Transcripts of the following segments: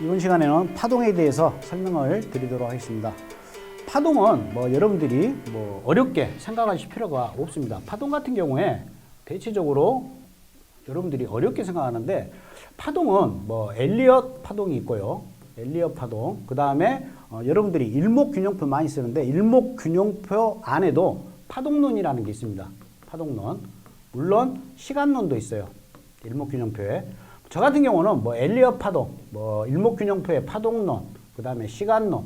이번 시간에는 파동에 대해서 설명을 드리도록 하겠습니다. 파동은 뭐 여러분들이 뭐 어렵게 생각하실 필요가 없습니다. 파동 같은 경우에 대체적으로 여러분들이 어렵게 생각하는데 파동은 뭐 엘리엇 파동이 있고요. 엘리엇 파동. 그 다음에 어, 여러분들이 일목균형표 많이 쓰는데 일목균형표 안에도 파동론이라는 게 있습니다. 파동론. 물론 시간론도 있어요. 일목균형표에. 저 같은 경우는 뭐 엘리엇 파동, 뭐 일목균형표의 파동론, 그 다음에 시간론.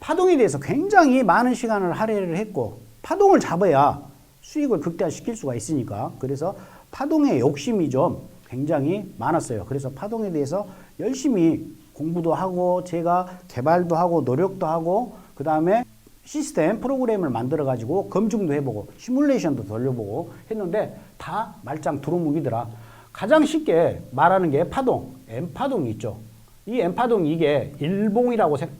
파동에 대해서 굉장히 많은 시간을 할애를 했고 파동을 잡아야 수익을 극대화시킬 수가 있으니까 그래서 파동의 욕심이 좀 굉장히 많았어요. 그래서 파동에 대해서 열심히 공부도 하고 제가 개발도 하고 노력도 하고 그 다음에 시스템 프로그램을 만들어 가지고 검증도 해보고 시뮬레이션도 돌려보고 했는데 다 말짱 두루묵이더라. 가장 쉽게 말하는 게 파동, M 파동이 있죠. 이 M 파동 이게 일봉이라고 생-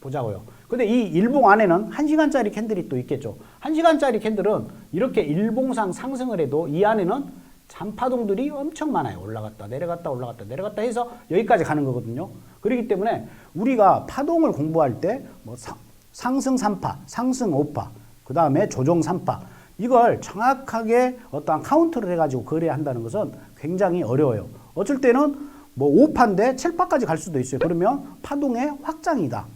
보자고요. 근데 이 일봉 안에는 1시간짜리 캔들이 또 있겠죠. 1시간짜리 캔들은 이렇게 일봉상 상승을 해도 이 안에는 잔파동들이 엄청 많아요. 올라갔다 내려갔다 올라갔다 내려갔다 해서 여기까지 가는 거거든요. 그렇기 때문에 우리가 파동을 공부할 때 뭐 상승 3파, 상승 5파, 그 다음에 조정 3파 이걸 정확하게 어떠한 카운트를 해가지고 거래한다는 것은 굉장히 어려워요. 어쩔 때는 뭐 5파인데 7파까지 갈 수도 있어요. 그러면 파동의 확장이다.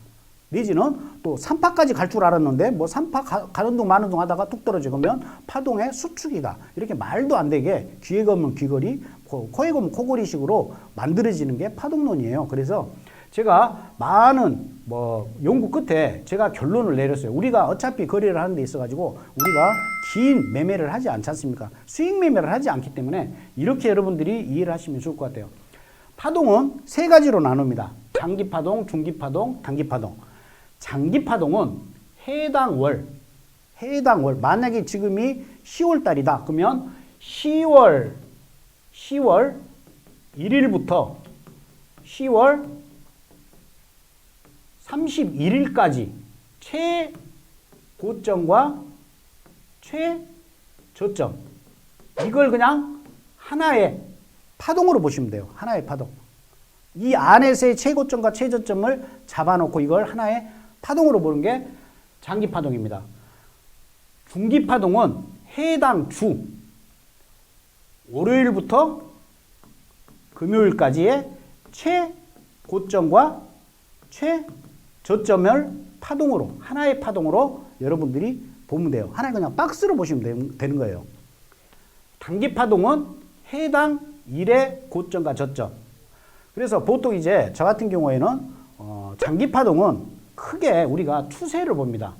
내지는 또 3파까지 갈 줄 알았는데 뭐 3파 가, 가는 동 마는 동 하다가 뚝 떨어지면 파동의 수축이다. 이렇게 말도 안 되게 귀에 검은 귀걸이, 코- 코에 검은 코걸이 식으로 만들어지는 게 파동론이에요. 그래서 제가 많은 뭐 연구 끝에 제가 결론을 내렸어요. 우리가 어차피 거래를 하는 데 있어 가지고 우리가 긴 매매를 하지 않지 않습니까? 수익 매매를 하지 않기 때문에 이렇게 여러분들이 이해를 하시면 좋을 것 같아요. 파동은 세 가지로 나눕니다. 장기 파동, 중기 파동, 단기 파동. 장기 파동은 해당 월, 해당 월. 만약에 지금이 10월 달이다. 그러면 10월, 10월 1일부터 10월 31일까지 최고점과 최저점. 이걸 그냥 하나의 파동으로 보시면 돼요. 하나의 파동. 이 안에서의 최고점과 최저점을 잡아놓고 이걸 하나의 파동으로 보는 게 장기 파동입니다. 중기 파동은 해당 주 월요일부터 금요일까지의 최고점과 최 저점을 파동으로 하나의 파동으로 여러분들이 보면 돼요. 하나의 그냥 박스로 보시면 되- 되는 거예요. 단기 파동은 해당 일의 고점과 저점. 그래서 보통 이제 저 같은 경우에는 어, 장기 파동은 크게 우리가 추세를 봅니다.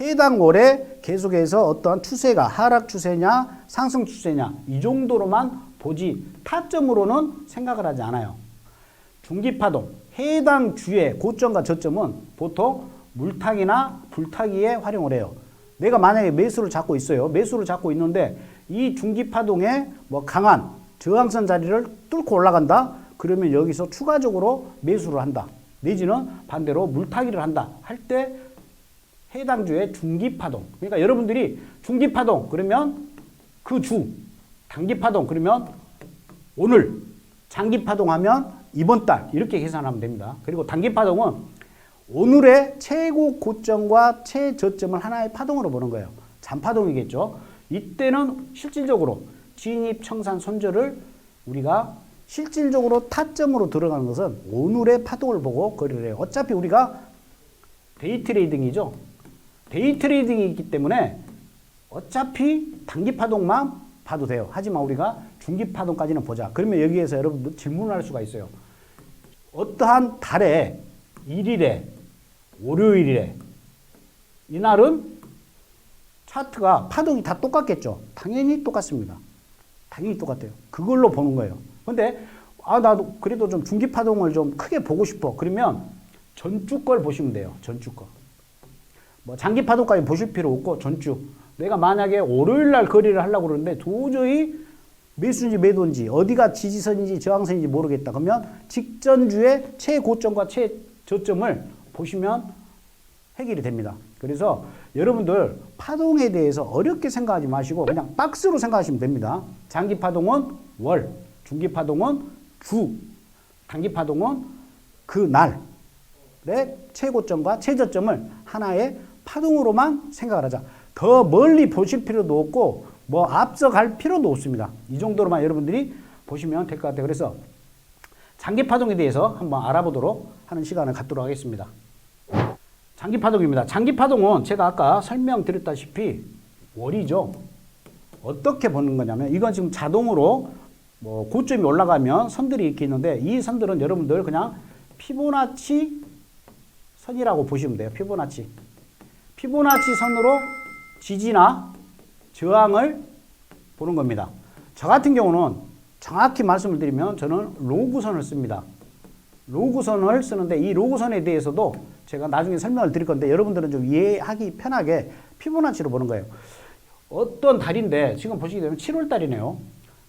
해당 월에 계속해서 어떠한 추세가 하락 추세냐 상승 추세냐 이 정도로만 보지 타점으로는 생각을 하지 않아요. 중기 파동 해당 주의 고점과 저점은 보통 물타기나 불타기에 활용을 해요. 내가 만약에 매수를 잡고 있어요. 매수를 잡고 있는데 이 중기 파동에 뭐 강한 저항선 자리를 뚫고 올라간다. 그러면 여기서 추가적으로 매수를 한다. 내지는 반대로 물타기를 한다. 할 때 해당 주의 중기 파동. 그러니까 여러분들이 중기 파동 그러면 그 주, 단기 파동 그러면 오늘, 장기 파동하면 이번 달 이렇게 계산하면 됩니다. 그리고 단기 파동은 오늘의 최고 고점과 최저점을 하나의 파동으로 보는 거예요. 잔파동이겠죠. 이때는 실질적으로 진입, 청산, 손절을 우리가 실질적으로 타점으로 들어가는 것은 오늘의 파동을 보고 거래를 해요. 어차피 우리가 데이 트레이딩이죠. 데이 트레이딩이 있기 때문에 어차피 단기 파동만 봐도 돼요. 하지만 우리가 중기 파동까지는 보자. 그러면 여기에서 여러분들 질문을 할 수가 있어요. 어떠한 달에 일일에 월요일에 이날은 차트가 파동이 다 똑같겠죠. 당연히 똑같습니다. 당연히 똑같아요. 그걸로 보는 거예요. 근데 아 나도 그래도 좀 중기 파동을 좀 크게 보고 싶어. 그러면 전주 걸 보시면 돼요. 전주 거. 뭐 장기 파동까지 보실 필요 없고 전주. 내가 만약에 월요일 날 거래를 하려고 그러는데 도저히 매수인지 매도인지 어디가 지지선인지 저항선인지 모르겠다. 그러면 직전주의 최고점과 최저점을 보시면 해결이 됩니다. 그래서 여러분들 파동에 대해서 어렵게 생각하지 마시고 그냥 박스로 생각하시면 됩니다. 장기 파동은 월, 중기 파동은 주, 단기 파동은 그 날의 최고점과 최저점을 하나의 파동으로만 생각을 하자. 더 멀리 보실 필요도 없고 뭐 앞서갈 필요도 없습니다. 이 정도로만 여러분들이 보시면 될 것 같아요. 그래서 장기 파동에 대해서 한번 알아보도록 하는 시간을 갖도록 하겠습니다. 장기 파동입니다. 장기 파동은 제가 아까 설명드렸다시피 월이죠. 어떻게 보는 거냐면 이건 지금 자동으로 뭐 고점이 올라가면 선들이 이렇게 있는데 이 선들은 여러분들 그냥 피보나치 선이라고 보시면 돼요. 피보나치. 피보나치 선으로 지지나 저항을 보는 겁니다. 저 같은 경우는 정확히 말씀을 드리면 저는 로그선을 씁니다. 로그선을 쓰는데 이 로그선에 대해서도 제가 나중에 설명을 드릴 건데 여러분들은 좀 이해하기 편하게 피보나치로 보는 거예요. 어떤 달인데 지금 보시게 되면 7월 달이네요.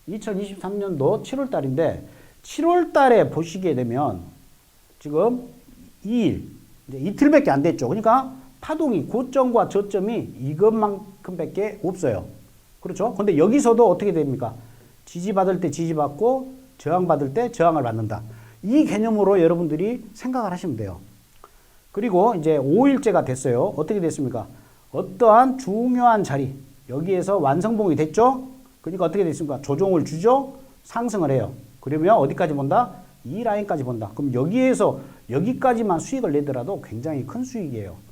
2023년도 7월 달인데 7월 달에 보시게 되면 지금 2일 이제 이틀밖에 안 됐죠. 그러니까 파동이 고점과 저점이 이것만큼밖에 없어요. 그렇죠? 근데 여기서도 어떻게 됩니까? 지지받을 때 지지받고 저항받을 때 저항을 받는다. 이 개념으로 여러분들이 생각을 하시면 돼요. 그리고 이제 5일째가 됐어요. 어떻게 됐습니까? 어떠한 중요한 자리, 여기에서 완성봉이 됐죠? 그러니까 어떻게 됐습니까? 조종을 주죠? 상승을 해요. 그러면 어디까지 본다? 이 라인까지 본다. 그럼 여기에서 여기까지만 수익을 내더라도 굉장히 큰 수익이에요.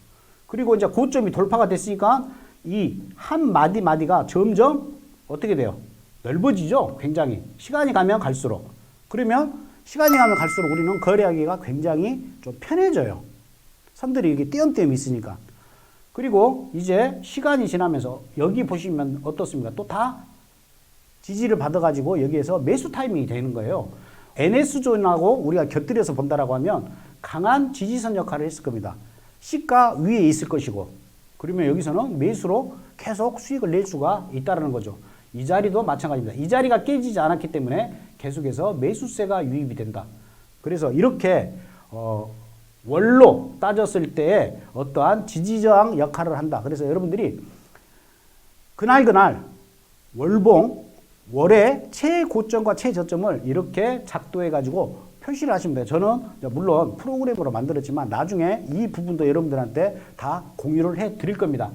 그리고 이제 고점이 돌파가 됐으니까 이 한 마디 마디가 점점 어떻게 돼요? 넓어지죠? 굉장히. 시간이 가면 갈수록. 그러면 시간이 가면 갈수록 우리는 거래하기가 굉장히 좀 편해져요. 선들이 이게 띄엄띄엄 있으니까. 그리고 이제 시간이 지나면서 여기 보시면 어떻습니까? 또 다 지지를 받아가지고 여기에서 매수 타이밍이 되는 거예요. NS존하고 우리가 곁들여서 본다라고 하면 강한 지지선 역할을 했을 겁니다. 시가 위에 있을 것이고 그러면 여기서는 매수로 계속 수익을 낼 수가 있다는 거죠. 이 자리도 마찬가지입니다. 이 자리가 깨지지 않았기 때문에 계속해서 매수세가 유입이 된다. 그래서 이렇게 어, 월로 따졌을 때 어떠한 지지저항 역할을 한다. 그래서 여러분들이 그날 그날 월봉 월의 최고점과 최저점을 이렇게 작도해 가지고 표시를 하시면 돼요. 저는 물론 프로그램으로 만들었지만 나중에 이 부분도 여러분들한테 다 공유를 해 드릴 겁니다.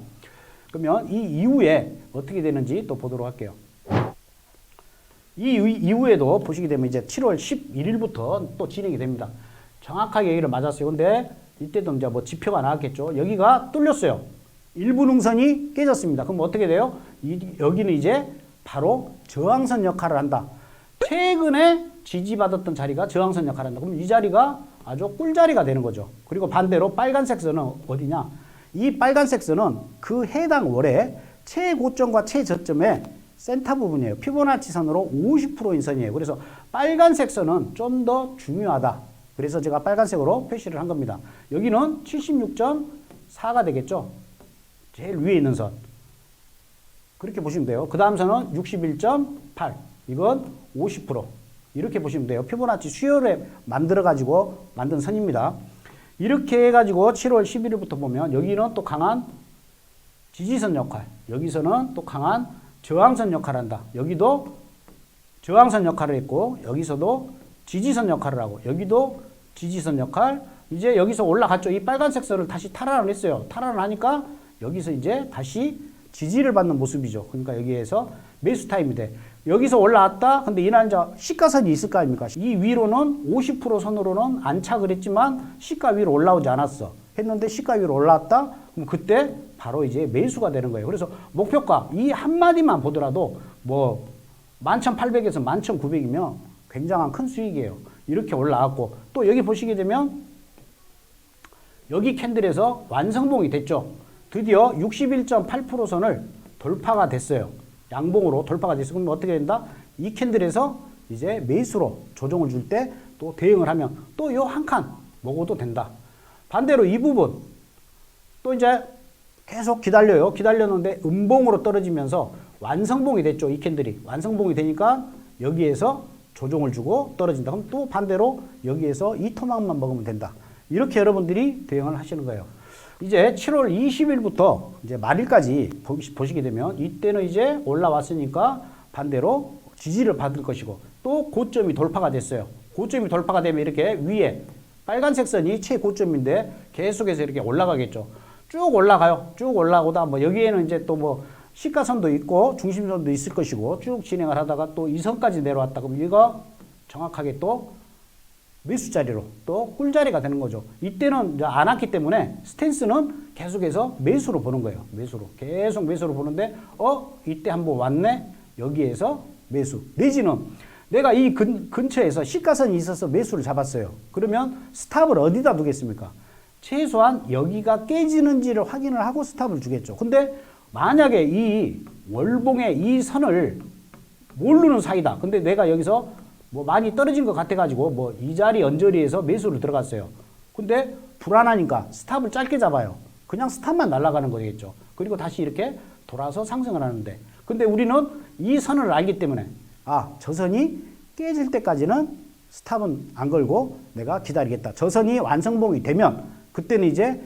그러면 이 이후에 어떻게 되는지 또 보도록 할게요. 이 이후에도 보시게 되면 이제 7월 11일부터 또 진행이 됩니다. 정확하게 여기를 맞았어요. 근데 이때도 이제 뭐 지표가 나왔겠죠. 여기가 뚫렸어요. 일부 능선이 깨졌습니다. 그럼 어떻게 돼요? 이, 여기는 이제 바로 저항선 역할을 한다. 최근에 지지받았던 자리가 저항선 역할을 한다. 그럼 이 자리가 아주 꿀자리가 되는 거죠. 그리고 반대로 빨간색 선은 어디냐? 이 빨간색 선은 그 해당 월의 최고점과 최저점의 센터 부분이에요. 피보나치 선으로 50%인 선이에요. 그래서 빨간색 선은 좀 더 중요하다. 그래서 제가 빨간색으로 표시를 한 겁니다. 여기는 76.4가 되겠죠. 제일 위에 있는 선. 그렇게 보시면 돼요. 그 다음 선은 61.8. 이건 50%. 이렇게 보시면 돼요. 피보나치 수요일에 만들어 가지고 만든 선입니다. 이렇게 해가지고 7월 11일부터 보면 여기는 또 강한 지지선 역할. 여기서는 또 강한 저항선 역할을 한다. 여기도 저항선 역할을 했고 여기서도 지지선 역할을 하고 여기도 지지선 역할. 이제 여기서 올라갔죠. 이 빨간색 선을 다시 탈환을 했어요. 탈환을 하니까 여기서 이제 다시 지지를 받는 모습이죠. 그러니까 여기에서 매수 타임이 돼. 여기서 올라왔다. 근데 이날 이제 시가선이 있을 거 아닙니까? 이 위로는 50% 선으로는 안착을 했지만 시가 위로 올라오지 않았어. 했는데 시가 위로 올라왔다. 그럼 그때 바로 이제 매수가 되는 거예요. 그래서 목표가 이 한마디만 보더라도 뭐 11,800에서 11,900이면 굉장한 큰 수익이에요. 이렇게 올라왔고 또 여기 보시게 되면 여기 캔들에서 완성봉이 됐죠. 드디어 61.8% 선을 돌파가 됐어요. 양봉으로 돌파가 됐어요. 그럼 어떻게 된다? 이 캔들에서 이제 매수로 조정을 줄 때 또 대응을 하면 또 요 한 칸 먹어도 된다. 반대로 이 부분 또 이제 계속 기다려요. 기다렸는데 음봉으로 떨어지면서 완성봉이 됐죠. 이 캔들이. 완성봉이 되니까 여기에서 조정을 주고 떨어진다. 그럼 또 반대로 여기에서 이 토막만 먹으면 된다. 이렇게 여러분들이 대응을 하시는 거예요. 이제 7월 20일부터 이제 말일까지 보시게 되면 이때는 이제 올라왔으니까 반대로 지지를 받을 것이고 또 고점이 돌파가 됐어요. 고점이 돌파가 되면 이렇게 위에 빨간색 선이 최고점인데 계속해서 이렇게 올라가겠죠. 쭉 올라가요. 쭉 올라오다 뭐 여기에는 이제 또 뭐 시가선도 있고 중심선도 있을 것이고 쭉 진행을 하다가 또 이 선까지 내려왔다 그럼 이거 정확하게 또 매수 자리로 또 꿀자리가 되는 거죠. 이때는 안 왔기 때문에 스탠스는 계속해서 매수로 보는 거예요. 매수로. 계속 매수로 보는데 어 이때 한번 왔네. 여기에서 매수. 내지는 내가 이 근, 근처에서 시가선이 있어서 매수를 잡았어요. 그러면 스탑을 어디다 두겠습니까? 최소한 여기가 깨지는지를 확인을 하고 스탑을 주겠죠. 근데 만약에 이 월봉의 이 선을 모르는 사이다. 근데 내가 여기서 뭐 많이 떨어진 것 같아가지고 뭐 이 자리 언저리에서 매수를 들어갔어요. 근데 불안하니까 스탑을 짧게 잡아요. 그냥 스탑만 날아가는 거겠죠. 그리고 다시 이렇게 돌아서 상승을 하는데. 근데 우리는 이 선을 알기 때문에 아, 저 선이 깨질 때까지는 스탑은 안 걸고 내가 기다리겠다. 저 선이 완성봉이 되면 그때는 이제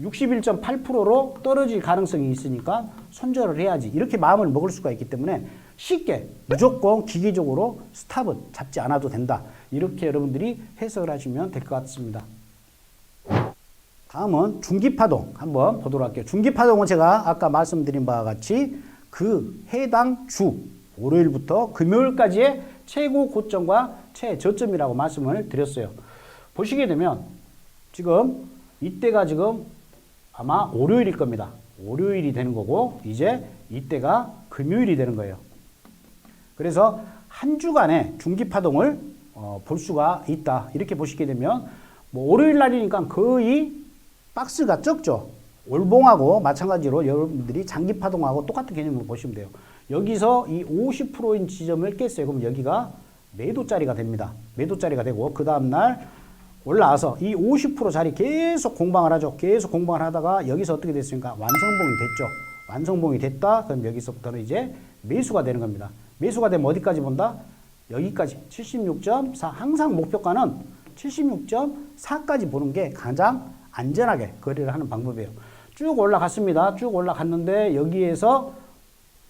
61.8%로 떨어질 가능성이 있으니까 손절을 해야지. 이렇게 마음을 먹을 수가 있기 때문에 쉽게 무조건 기계적으로 스탑은 잡지 않아도 된다. 이렇게 여러분들이 해석을 하시면 될 것 같습니다. 다음은 중기파동 한번 보도록 할게요. 중기파동은 제가 아까 말씀드린 바와 같이 그 해당 주 월요일부터 금요일까지의 최고 고점과 최저점이라고 말씀을 드렸어요. 보시게 되면 지금 이때가 지금 아마 월요일일 겁니다. 월요일이 되는 거고 이제 이때가 금요일이 되는 거예요. 그래서 한 주간의 중기 파동을 어, 볼 수가 있다. 이렇게 보시게 되면 뭐 월요일 날이니까 거의 박스가 적죠. 월봉하고 마찬가지로 여러분들이 장기 파동하고 똑같은 개념으로 보시면 돼요. 여기서 이 50%인 지점을 깼어요. 그럼 여기가 매도짜리가 됩니다. 매도짜리가 되고 그 다음 날 올라와서 이 50% 자리 계속 공방을 하죠. 계속 공방을 하다가 여기서 어떻게 됐습니까? 완성봉이 됐죠. 완성봉이 됐다. 그럼 여기서부터는 이제 매수가 되는 겁니다. 매수가 되면 어디까지 본다? 여기까지 76.4 항상 목표가는 76.4까지 보는 게 가장 안전하게 거래를 하는 방법이에요. 쭉 올라갔습니다. 쭉 올라갔는데 여기에서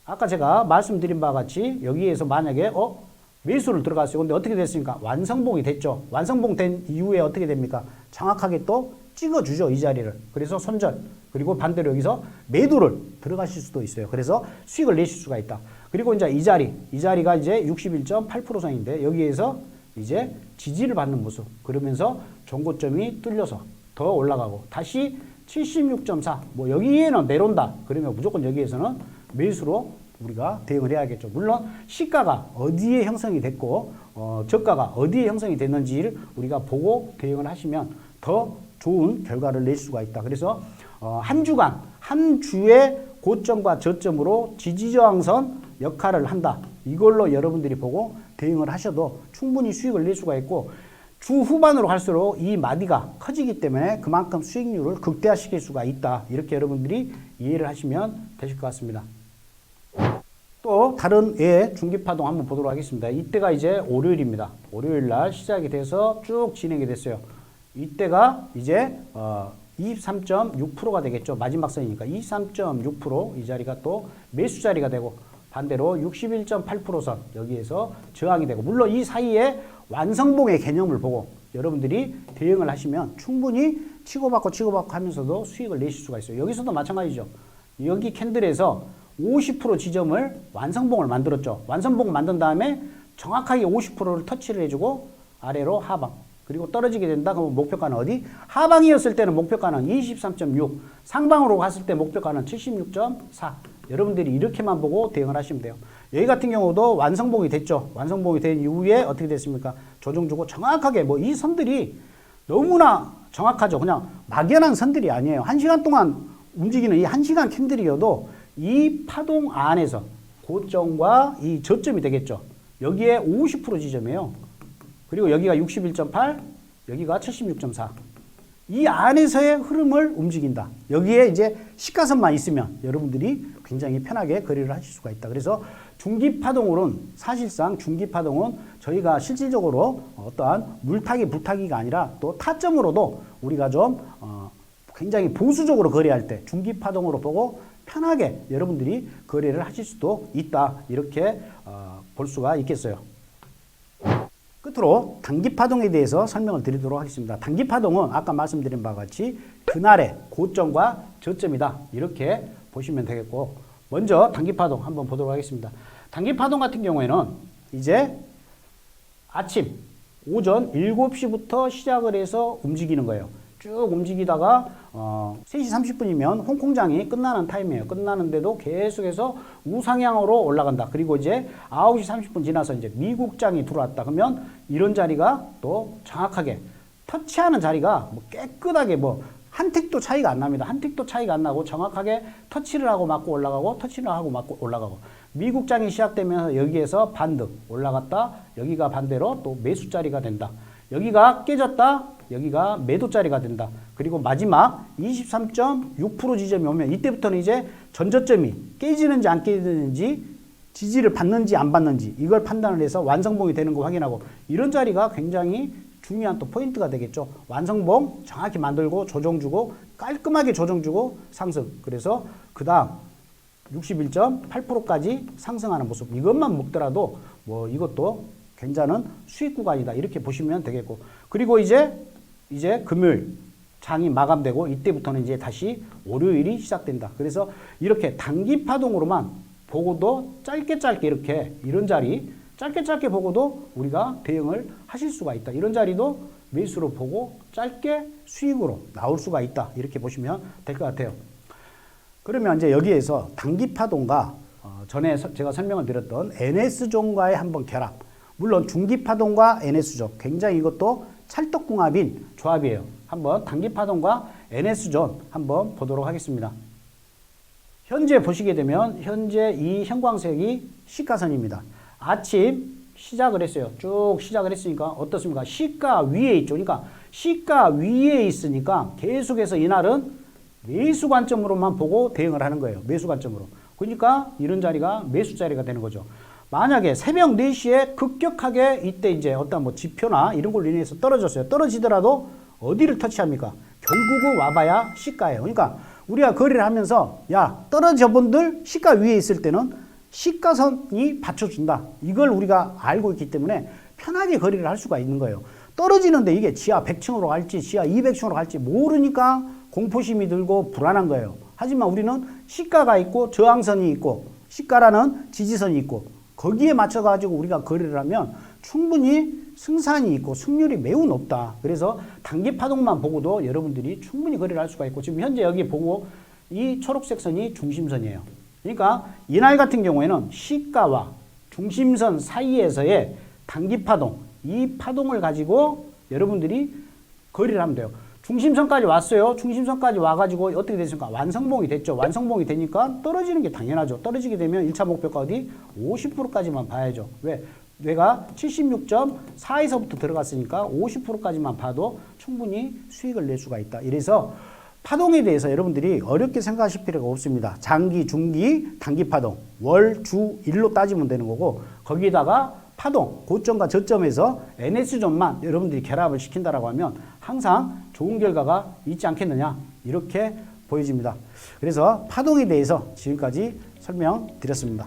아까 제가 말씀드린 바와 같이 여기에서 만약에 어 매수를 들어갔어요. 근데 어떻게 됐습니까? 완성봉이 됐죠. 완성봉 된 이후에 어떻게 됩니까? 정확하게 또 찍어주죠. 이 자리를. 그래서 손절. 그리고 반대로 여기서 매도를 들어가실 수도 있어요. 그래서 수익을 내실 수가 있다. 그리고 이제 이 자리. 이 자리가 이제 61.8% 선인데 여기에서 이제 지지를 받는 모습. 그러면서 종고점이 뚫려서 더 올라가고 다시 76.4. 뭐 여기에는 내려온다. 그러면 무조건 여기에서는 매수로 우리가 대응을 해야겠죠. 물론 시가가 어디에 형성이 됐고 어, 저가가 어디에 형성이 됐는지를 우리가 보고 대응을 하시면 더 좋은 결과를 낼 수가 있다. 그래서 어, 한 주간 한 주의 고점과 저점으로 지지저항선 역할을 한다. 이걸로 여러분들이 보고 대응을 하셔도 충분히 수익을 낼 수가 있고 주 후반으로 갈수록 이 마디가 커지기 때문에 그만큼 수익률을 극대화시킬 수가 있다. 이렇게 여러분들이 이해를 하시면 되실 것 같습니다. 또 다른 예 중기파동 한번 보도록 하겠습니다. 이때가 이제 월요일입니다. 월요일 날 시작이 돼서 쭉 진행이 됐어요. 이때가 이제 어 23.6%가 되겠죠. 마지막 선이니까 23.6%이 자리가 또 매수 자리가 되고 반대로 61.8%선 여기에서 저항이 되고 물론 이 사이에 완성봉의 개념을 보고 여러분들이 대응을 하시면 충분히 치고받고 치고받고 하면서도 수익을 내실 수가 있어요. 여기서도 마찬가지죠. 여기 캔들에서 50% 지점을 완성봉을 만들었죠. 완성봉 만든 다음에 정확하게 50%를 터치를 해주고 아래로 하방. 그리고 떨어지게 된다 그러면 목표가는 어디? 하방이었을 때는 목표가는 23.6, 상방으로 갔을 때 목표가는 76.4. 여러분들이 이렇게만 보고 대응을 하시면 돼요. 여기 같은 경우도 완성봉이 됐죠. 완성봉이 된 이후에 어떻게 됐습니까? 조정 주고 정확하게 뭐 이 선들이 너무나 정확하죠. 그냥 막연한 선들이 아니에요. 한 시간 동안 움직이는 이 한 시간 캔들이어도 이 파동 안에서 고점과 이 저점이 되겠죠. 여기에 50% 지점이에요. 그리고 여기가 61.8, 여기가 76.4. 이 안에서의 흐름을 움직인다. 여기에 이제 시가선만 있으면 여러분들이 굉장히 편하게 거래를 하실 수가 있다. 그래서 중기 파동으로는 사실상 중기 파동은 저희가 실질적으로 어떠한 물타기, 불타기가 아니라 또 타점으로도 우리가 좀 어, 굉장히 보수적으로 거래할 때 중기 파동으로 보고 편하게 여러분들이 거래를 하실 수도 있다. 이렇게 어, 볼 수가 있겠어요. 끝으로 단기 파동에 대해서 설명을 드리도록 하겠습니다. 단기 파동은 아까 말씀드린 바와 같이 그날의 고점과 저점이다. 이렇게 보시면 되겠고 먼저 단기 파동 한번 보도록 하겠습니다. 단기 파동 같은 경우에는 이제 아침 오전 7시부터 시작을 해서 움직이는 거예요. 쭉 움직이다가 어, 3시 30분이면 홍콩장이 끝나는 타임이에요. 끝나는데도 계속해서 우상향으로 올라간다. 그리고 이제 9시 30분 지나서 이제 미국장이 들어왔다. 그러면 이런 자리가 또 정확하게 터치하는 자리가 뭐 깨끗하게 뭐한 틱도 차이가 안 납니다. 한 틱도 차이가 안 나고 정확하게 터치를 하고 맞고 올라가고 터치를 하고 맞고 올라가고 미국장이 시작되면서 여기에서 반등 올라갔다 여기가 반대로 또 매수 자리가 된다. 여기가 깨졌다 여기가 매도 자리가 된다. 그리고 마지막 23.6% 지점이 오면 이때부터는 이제 전저점이 깨지는지 안 깨지는지 지지를 받는지 안 받는지 이걸 판단을 해서 완성봉이 되는 거 확인하고 이런 자리가 굉장히 중요한 또 포인트가 되겠죠. 완성봉 정확히 만들고 조정 주고 깔끔하게 조정 주고 상승. 그래서 그다음 61.8%까지 상승하는 모습. 이것만 먹더라도 뭐 이것도 괜찮은 수익 구간이다. 이렇게 보시면 되겠고. 그리고 이제 이제 금요일 장이 마감되고 이때부터는 이제 다시 월요일이 시작된다. 그래서 이렇게 단기 파동으로만 보고도 짧게 짧게 이렇게 이런 자리 짧게 짧게 보고도 우리가 대응을 하실 수가 있다. 이런 자리도 매수로 보고 짧게 수익으로 나올 수가 있다. 이렇게 보시면 될 것 같아요. 그러면 이제 여기에서 단기 파동과 어, 전에 서- 제가 설명을 드렸던 NS존과의 한번 결합. 물론 중기 파동과 NS존 굉장히 이것도 찰떡궁합인 조합이에요. 한번 단기 파동과 NS존 한번 보도록 하겠습니다. 현재 보시게 되면 현재 이 형광색이 시가선입니다. 아침 시작을 했어요. 쭉 시작을 했으니까 어떻습니까? 시가 위에 있죠. 그러니까 시가 위에 있으니까 계속해서 이날은 매수 관점으로만 보고 대응을 하는 거예요. 매수 관점으로. 그러니까 이런 자리가 매수 자리가 되는 거죠. 만약에 새벽 4시에 급격하게 이때 이제 어떤 뭐 지표나 이런 걸로 인해서 떨어졌어요. 떨어지더라도 어디를 터치합니까? 결국은 와봐야 시가예요. 그러니까 우리가 거래를 하면서 야 떨어져 분들 시가 위에 있을 때는 시가선이 받쳐준다. 이걸 우리가 알고 있기 때문에 편하게 거래를 할 수가 있는 거예요. 떨어지는데 이게 지하 100층으로 갈지 지하 200층으로 갈지 모르니까 공포심이 들고 불안한 거예요. 하지만 우리는 시가가 있고 저항선이 있고 시가라는 지지선이 있고 거기에 맞춰 가지고 우리가 거래를 하면 충분히 승산이 있고 승률이 매우 높다. 그래서 단기 파동만 보고도 여러분들이 충분히 거래를 할 수가 있고 지금 현재 여기 보고 이 초록색 선이 중심선이에요. 그러니까 이날 같은 경우에는 시가와 중심선 사이에서의 단기 파동, 이 파동을 가지고 여러분들이 거래를 하면 돼요. 중심선까지 왔어요. 중심선까지 와가지고 어떻게 됐습니까? 완성봉이 됐죠. 완성봉이 되니까 떨어지는 게 당연하죠. 떨어지게 되면 1차 목표가 어디? 50%까지만 봐야죠. 왜? 내가 76.4에서부터 들어갔으니까 50%까지만 봐도 충분히 수익을 낼 수가 있다. 이래서 파동에 대해서 여러분들이 어렵게 생각하실 필요가 없습니다. 장기, 중기, 단기 파동, 월, 주, 일로 따지면 되는 거고 거기에다가 파동, 고점과 저점에서 NS존만 여러분들이 결합을 시킨다라고 하면 항상 좋은 결과가 있지 않겠느냐 이렇게 보여집니다. 그래서 파동에 대해서 지금까지 설명드렸습니다.